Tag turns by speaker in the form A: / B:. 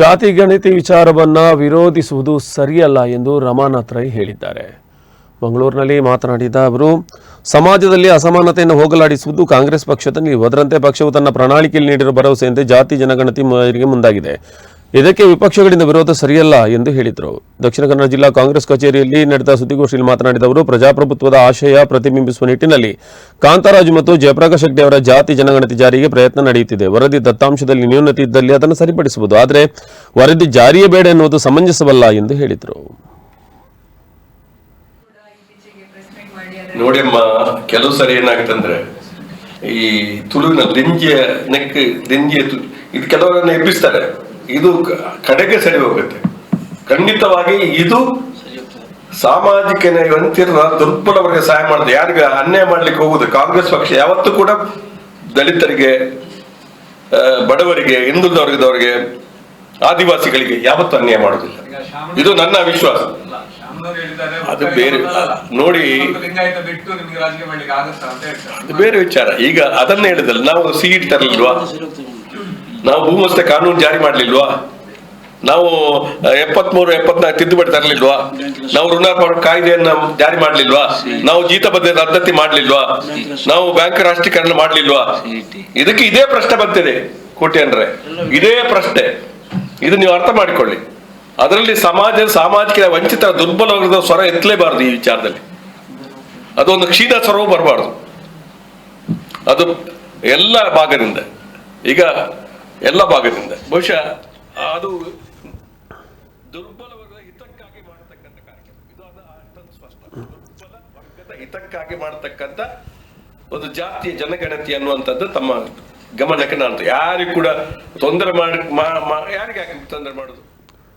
A: ಜಾತಿ ಗಣತಿ ವಿಚಾರವನ್ನ ವಿರೋಧಿಸುವುದು ಸರಿಯಲ್ಲ ಎಂದು ರಮಾನಾಥ್ ರೈ ಹೇಳಿದ್ದಾರೆ. ಮಂಗಳೂರಿನಲ್ಲಿ ಮಾತನಾಡಿದ ಅವರು, ಸಮಾಜದಲ್ಲಿ ಅಸಮಾನತೆಯನ್ನು ಹೋಗಲಾಡಿಸುವುದು ಕಾಂಗ್ರೆಸ್ ಪಕ್ಷದ ನಿಲುವು ಅದರಂತೆ ಪಕ್ಷವು ತನ್ನ ಪ್ರಣಾಳಿಕೆಯಲ್ಲಿ ನೀಡಿರುವ ಭರವಸೆಯಂತೆ ಜಾತಿ ಜನಗಣತಿ ಮುಂದಾಗಿದೆ. ಇದಕ್ಕೆ ವಿಪಕ್ಷಗಳಿಂದ ವಿರೋಧ ಸರಿಯಲ್ಲ ಎಂದು ಹೇಳಿದರು. ದಕ್ಷಿಣ ಕನ್ನಡ ಜಿಲ್ಲಾ ಕಾಂಗ್ರೆಸ್ ಕಚೇರಿಯಲ್ಲಿ ನಡೆದ ಸುದ್ದಿಗೋಷ್ಠಿಯಲ್ಲಿ ಮಾತನಾಡಿದ ಅವರು, ಪ್ರಜಾಪ್ರಭುತ್ವದ ಆಶಯ ಪ್ರತಿಬಿಂಬಿಸುವ ನಿಟ್ಟಿನಲ್ಲಿ ಕಾಂತರಾಜು ಮತ್ತು ಜಯಪ್ರಕಾಶ್ ಶೆಟ್ಟಿ ಅವರ ಜಾತಿ ಜನಗಣತಿ ಜಾರಿಗೆ ಪ್ರಯತ್ನ ನಡೆಯುತ್ತಿದೆ. ವರದಿ ದತ್ತಾಂಶದಲ್ಲಿ ನ್ಯೂನತೆ ಇದ್ದಲ್ಲಿ ಅದನ್ನು ಸರಿಪಡಿಸಬಹುದು ಆದರೆ ವರದಿ ಜಾರಿಯೇ ಬೇಡ ಎನ್ನುವುದು ಸಮಂಜಸವಲ್ಲ ಎಂದು ಹೇಳಿದರು.
B: ಕೆಲವು ಸರಿ ಏನಾಗುತ್ತಂದ್ರೆ ಈ ತುಳುವಿನ ದಿಂಜಿಯ ನೆಕ್ ದಿಂಜಿಯ ಇದು ಕೆಲವರನ್ನ ಎಬ್ಬಿಸ್ತಾರೆ. ಇದು ಕಡೆಗೆ ಸರಿ ಹೋಗುತ್ತೆ. ಖಂಡಿತವಾಗಿ ಇದು ಸಾಮಾಜಿಕ ನ್ಯಾಯ ದುರ್ಬಲವರಿಗೆ ದುರ್ಬಲ ಸಹಾಯ ಮಾಡುದು ಯಾರಿಗೆ ಅನ್ಯಾಯ ಮಾಡ್ಲಿಕ್ಕೆ ಹೋಗುದು ಕಾಂಗ್ರೆಸ್ ಪಕ್ಷ ಯಾವತ್ತೂ ಕೂಡ ದಲಿತರಿಗೆ ಬಡವರಿಗೆ ಹಿಂದುಳಿದ ವರ್ಗದವರಿಗೆ ಆದಿವಾಸಿಗಳಿಗೆ ಯಾವತ್ತೂ ಅನ್ಯಾಯ ಮಾಡುದಿಲ್ಲ ಇದು ನನ್ನ ವಿಶ್ವಾಸ. ಅದು ಬೇರೆ ನೋಡಿ ಅದು ಬೇರೆ ವಿಚಾರ. ಈಗ ಅದನ್ನ ಹೇಳಿದಲ್ಲ ನಾವು ಸೀಟ್ ತರಲಿಲ್ವಾ? ನಾವು ಭೂಮಸ್ತೆ ಕಾನೂನು ಜಾರಿ ಮಾಡ್ಲಿಲ್ವಾ? ನಾವು ಎಪ್ಪತ್ಮೂರು, ಎಪ್ಪತ್ನಾಲ್ಕು ತಿದ್ದುಪಡಿ ತರಲಿಲ್ವಾ? ನಾವು ಋಣಾತ್ಮಕ ಕಾಯ್ದೆಯನ್ನ ಜಾರಿ ಮಾಡ್ಲಿಲ್ವಾ? ನಾವು ಜೀತ ಬದ್ಧ ರದ್ದತಿ ಮಾಡ್ಲಿಲ್ವಾ? ನಾವು ಬ್ಯಾಂಕ್ ರಾಷ್ಟ್ರೀಕರಣ ಮಾಡ್ಲಿಲ್ವಾ? ಇದಕ್ಕೆ ಇದೇ ಪ್ರಶ್ನೆ ಬಂತಿದೆ ಅಂದ್ರೆ. ಇದೇ ಪ್ರಶ್ನೆ. ಇದು ನೀವು ಅರ್ಥ ಮಾಡಿಕೊಳ್ಳಿ. ಅದರಲ್ಲಿ ಸಮಾಜ, ಸಾಮಾಜಿಕ ವಂಚಿತ, ದುರ್ಬಲ ವರ್ಗದ ಸ್ವರ ಎತ್ತಲೇಬಾರದು ಈ ವಿಚಾರದಲ್ಲಿ. ಅದೊಂದು ಕ್ಷೀಣ ಸ್ವರವೂ ಬರಬಾರ್ದು. ಅದು ಎಲ್ಲ ಭಾಗದಿಂದ. ಈಗ ಎಲ್ಲ ಭಾಗದಿಂದ. ಬಹುಶಃ ಅದು ದುರ್ಬಲ ವರ್ಗದ ಹಿತಕ್ಕಾಗಿ ಮಾಡತಕ್ಕಂಥ ಕಾರ್ಯಕ್ರಮ. ಇದು ಅದು ಅರ್ಥದ ಸ್ಪಷ್ಟ. ದುರ್ಬಲ ವರ್ಗದ ಹಿತಕ್ಕಾಗಿ ಮಾಡತಕ್ಕಂಥ ಒಂದು ಜಾತಿಯ ಜನಗಣತಿ ಅನ್ನುವಂಥದ್ದು ತಮ್ಮ ಗಮನಕ್ಕೆ ನಾನು ಯಾರಿಗೂ ಕೂಡ ತೊಂದರೆ ಮಾಡಿ ಯಾರಿಗೆ ಯಾಕೆ ತೊಂದರೆ ಮಾಡುದು?